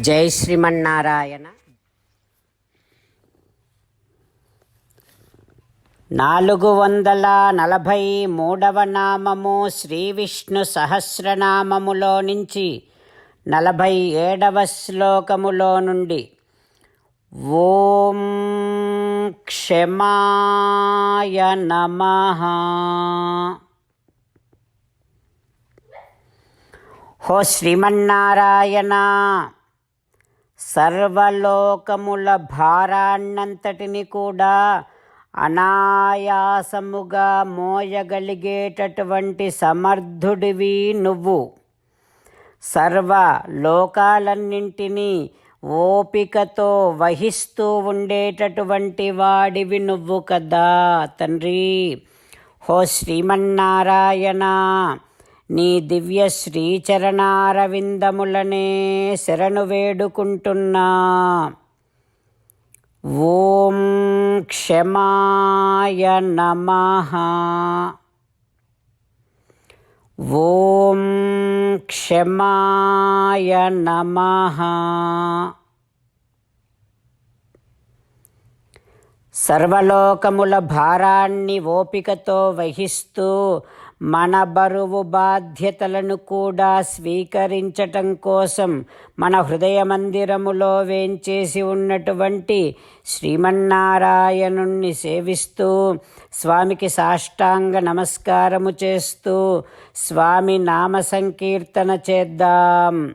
జై శ్రీమన్నారాయణ. నాలుగు వందల నలభై మూడవ నామము శ్రీ విష్ణు సహస్రనామములో నుంచి నలభై ఏడవ శ్లోకములో నుండి ఓం క్షమాయ నమ. హో శ్రీమన్నారాయణ. సర్వలోకముల భారాన్నంతటిని కూడా అనాయాసముగా మోయగలిగేటటువంటి సమర్థుడివి నువ్వు. సర్వ లోకాలన్నింటినీ ఓపికతో వహిస్తూ ఉండేటటువంటి వాడివి నువ్వు కదా తండ్రి. హో శ్రీమన్నారాయణ. నీ దివ్య శ్రీచరణారవిందములనే శరణు వేడుకుంటున్నా. ఓం క్షమాయ నమః. ఓం క్షమాయ నమః. సర్వలోకముల భారాన్ని ఓపికతో వహిస్తూ మన బరువు బాధ్యతలను కూడా స్వీకరించటం కోసం మన హృదయ మందిరములో వేంచేసి ఉన్నటువంటి శ్రీమన్నారాయణుణ్ణి సేవిస్తూ స్వామికి సాష్టాంగ నమస్కారము చేస్తూ స్వామి నామ సంకీర్తన చేద్దాం.